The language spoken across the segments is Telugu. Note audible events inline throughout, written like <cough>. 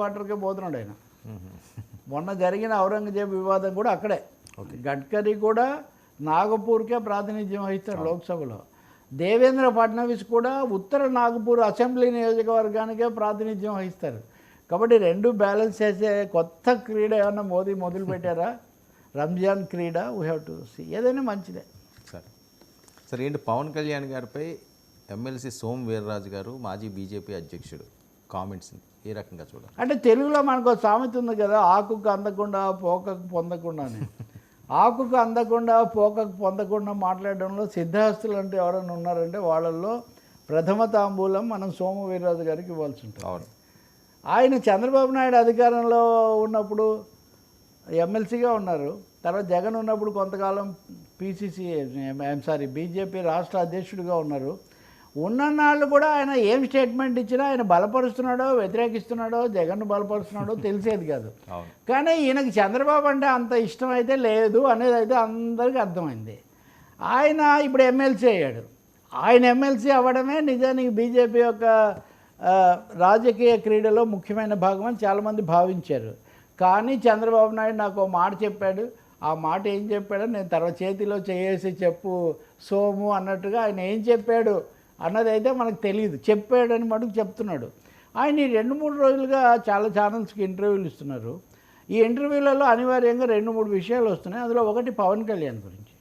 వాటర్కే పోతున్నాడు ఆయన. మొన్న జరిగిన ఔరంగజేబ్ వివాదం కూడా అక్కడే. గడ్కరీ కూడా నాగపూర్కే ప్రాతినిధ్యం వహిస్తారు లోక్సభలో. దేవేంద్ర ఫడ్నవీస్ కూడా ఉత్తర నాగపూర్ అసెంబ్లీ నియోజకవర్గానికే ప్రాతినిధ్యం వహిస్తారు. కాబట్టి రెండు బ్యాలెన్స్ చేసే కొత్త క్రీడ ఏమన్నా మోదీ మొదలు పెట్టారా? <laughs> రంజాన్ క్రీడ వీ హ్యావ్ టు సీ ఏదైనా మంచిదే. సరే. సరే ఏంటి? పవన్ కళ్యాణ్ గారిపై ఎమ్మెల్సీ సోమ్ వీర్రాజు గారు మాజీ బీజేపీ అధ్యక్షుడు. కామెంట్స్ ఏ రకంగా చూడాలి? అంటే తెలుగులో మనకు సామెత ఉంది కదా ఆకుకు అందకుండా పోకకు పొందకుండా అని. <laughs> ఆకుకు అందకుండా పోకకు పొందకుండా మాట్లాడడంలో సిద్ధహస్తులు అంటే ఎవరైనా ఉన్నారంటే వాళ్ళల్లో ప్రథమ తాంబూలం మనం సోము వీర్రాజు గారికి ఇవ్వాల్సి ఉంటుంది. అవును. ఆయన చంద్రబాబు నాయుడు అధికారంలో ఉన్నప్పుడు ఎమ్మెల్సీగా ఉన్నారు. తర్వాత జగన్ ఉన్నప్పుడు కొంతకాలం పీసీసీ సారీ బీజేపీ రాష్ట్ర అధ్యక్షుడిగా ఉన్నారు. ఉన్ననాళ్ళు కూడా ఆయన ఏం స్టేట్మెంట్ ఇచ్చినా ఆయన బలపరుస్తున్నాడో వ్యతిరేకిస్తున్నాడో జగన్ బలపరుస్తున్నాడో తెలిసేది కాదు. కానీ ఈయనకి చంద్రబాబు అంటే అంత ఇష్టం అయితే లేదు అనేది అయితే అందరికీ అర్థమైంది. ఆయన ఇప్పుడు ఎమ్మెల్సీ అయ్యాడు. ఆయన ఎమ్మెల్సీ అవ్వడమే నిజానికి బీజేపీ యొక్క రాజకీయ క్రీడలో ముఖ్యమైన భాగం అని చాలామంది భావించారు. కానీ చంద్రబాబు నాయుడు నాకు మాట చెప్పాడు. ఆ మాట ఏం చెప్పాడో నేను తర్వాత చేతిలో చేసి చెప్పు సోము అన్నట్టుగా ఆయన ఏం చెప్పాడు? అన్నది అయితే మనకు తెలియదు చెప్పాడని మటుకు చెప్తున్నాడు. ఆయన ఈ రెండు మూడు రోజులుగా చాలా ఛానల్స్కి ఇంటర్వ్యూలు ఇస్తున్నారు. ఈ ఇంటర్వ్యూలలో అనివార్యంగా రెండు మూడు విషయాలు వస్తున్నాయి. అందులో ఒకటి పవన్ కళ్యాణ్ గురించి.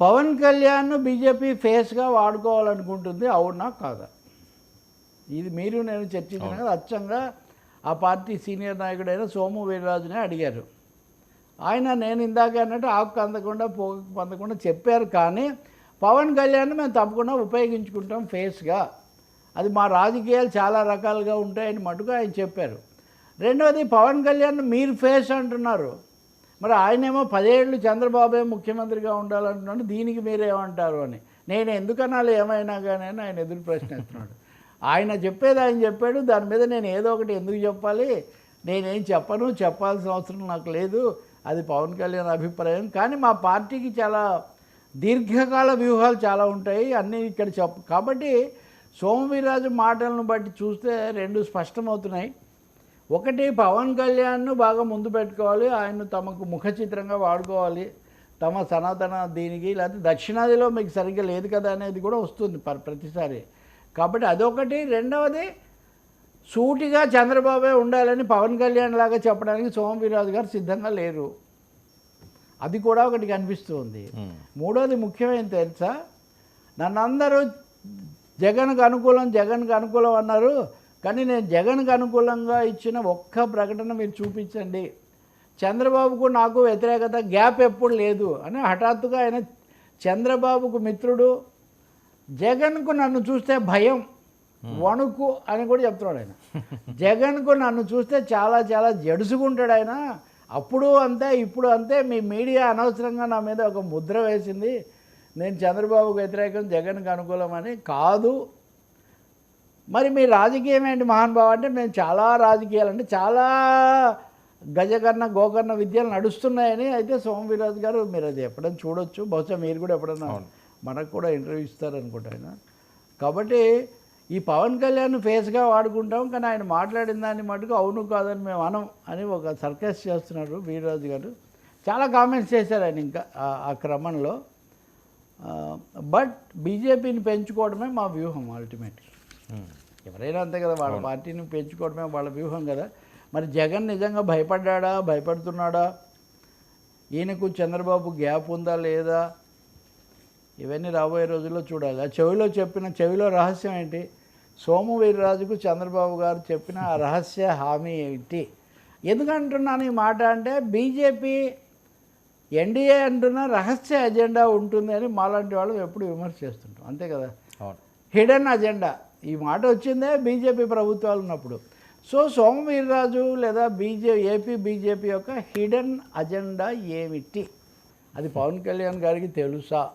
పవన్ కళ్యాణ్ బీజేపీ ఫేస్గా వాడుకోవాలనుకుంటుంది అవునా కాదా? ఇది మీరు నేను చర్చించిన కదా అచ్చంగా ఆ పార్టీ సీనియర్ నాయకుడైన సోము వీర్రాజునే అడిగారు. ఆయన నేను ఇందాక అన్నట్టు ఆకు అందకుండా పోకు పొందకుండా చెప్పారు కానీ పవన్ కళ్యాణ్ మేము తప్పకుండా ఉపయోగించుకుంటాం ఫేస్గా. అది మా రాజకీయాలు చాలా రకాలుగా ఉంటాయని మటుకు ఆయన చెప్పారు. రెండవది పవన్ కళ్యాణ్ మీరు ఫేస్ అంటున్నారు. మరి ఆయనేమో పదేళ్ళు చంద్రబాబే ముఖ్యమంత్రిగా ఉండాలంటున్నాడు దీనికి మీరేమంటారు అని. నేను ఎందుకనాలి ఏమైనా కానీ అని ఆయన ఎదురు ప్రశ్నిస్తున్నాడు ఆయన చెప్పేది ఆయన చెప్పాడు దాని మీద నేను ఏదో ఒకటి ఎందుకు చెప్పాలి? నేనేం చెప్పను చెప్పాల్సిన అవసరం నాకు లేదు. అది పవన్ కళ్యాణ్ అభిప్రాయం. కానీ మా పార్టీకి చాలా దీర్ఘకాల వ్యూహాలు చాలా ఉంటాయి అన్నీ ఇక్కడ చెప్పు కాబట్టి సోమవీరాజు మాటలను బట్టి చూస్తే రెండు స్పష్టమవుతున్నాయి. ఒకటి పవన్ కళ్యాణ్ను బాగా ముందు పెట్టుకోవాలి ఆయన తమకు ముఖ చిత్రంగా వాడుకోవాలి తమ సనాతన దీనికి లేకపోతే దక్షిణాదిలో మీకు సరిగ్గా లేదు కదా అనేది కూడా వస్తుంది పర్ ప్రతిసారి. కాబట్టి అదొకటి. రెండవది సూటిగా చంద్రబాబే ఉండాలని పవన్ కళ్యాణ్ లాగా చెప్పడానికి సోమవీరాజు గారు సిద్ధంగా లేరు. అది కూడా ఒకటి కనిపిస్తుంది. మూడోది ముఖ్యమైనది తెలుసా? నన్ను అందరూ జగన్కు అనుకూలం జగన్కు అనుకూలం అన్నారు. కానీ నేను జగన్కు అనుకూలంగా ఇచ్చిన ఒక్క ప్రకటన మీరు చూపించండి. చంద్రబాబుకు నాకు వ్యతిరేకత గ్యాప్ ఎప్పుడు లేదు అని హఠాత్తుగా ఆయన చంద్రబాబుకు మిత్రుడు జగన్కు నన్ను చూస్తే భయం వణుకు అని కూడా చెప్తున్నాడు ఆయన. జగన్కు నన్ను చూస్తే చాలా చాలా జడుసుకుంటాడు ఆయన. అప్పుడు అంతే ఇప్పుడు అంతే. మీ మీడియా అనవసరంగా నా మీద ఒక ముద్ర వేసింది. నేను చంద్రబాబుకు వ్యతిరేకం జగన్కి అనుకూలం అని కాదు. మరి మీ రాజకీయం ఏంటి మహానుభావ అంటే మేము చాలా రాజకీయాలు అంటే చాలా గజకర్ణ గోకర్ణ విద్యలు నడుస్తున్నాయని అయితే సోమవీరాజు గారు మీరు అది ఎప్పుడైనా చూడొచ్చు. బహుశా మీరు కూడా ఎప్పుడైనా మనకు కూడా ఇంటర్వ్యూ ఇస్తారనుకుంటా ఆయన. కాబట్టి ఈ పవన్ కళ్యాణ్ ఫేస్గా వాడుకుంటాం కానీ ఆయన మాట్లాడిన దాన్ని మటుకు అవును కాదని మేము అనం అని ఒక సర్కస్ చేస్తున్నారు వీరరాజు గారు. చాలా కామెంట్స్ చేశారు ఆయన ఇంకా ఆ- క్రమంలో. బట్ బీజేపీని పెంచుకోవడమే మా వ్యూహం అల్టిమేట్లీ ఉమ్. ఎవరైనా అంతే కదా వాళ్ళ పార్టీని పెంచుకోవడమే వాళ్ళ వ్యూహం కదా. మరి జగన్ నిజంగా భయపడ్డా భయపడుతున్నాడా? ఈయనకు చంద్రబాబు గ్యాప్ ఉందా లేదా? ఇవన్నీ రాబోయే రోజుల్లో చూడాలి. ఆ చెవిలో చెప్పిన చెవిలో రహస్యం ఏంటి? సోము వీర్రాజుకు చంద్రబాబు గారు చెప్పిన రహస్య హామీ ఏంటి? ఎందుకంటున్నాను ఈ మాట అంటే బీజేపీ ఎన్డీఏ అంటున్న రహస్య ఎజెండా ఉంటుంది అని మాలాంటి వాళ్ళు ఎప్పుడు విమర్శ చేస్తుంటాం అంతే కదా? Hidden agenda. ఈ మాట వచ్చిందే బీజేపీ ప్రభుత్వాలు ఉన్నప్పుడు. సో సోమవీర్రాజు లేదా బీజే ఏపీ బీజేపీ యొక్క హిడెన్ అజెండా ఏమిటి? అది పవన్ కళ్యాణ్ గారికి తెలుసా?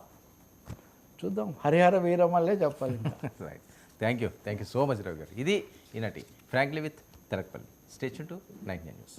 చూద్దాం. హరిహర వీరమల్లే చెప్పాలి. Right <laughs> thank you thank you so much Ravi గారు. ఇది ఈనాటి frankly with Telakapalli station to nine news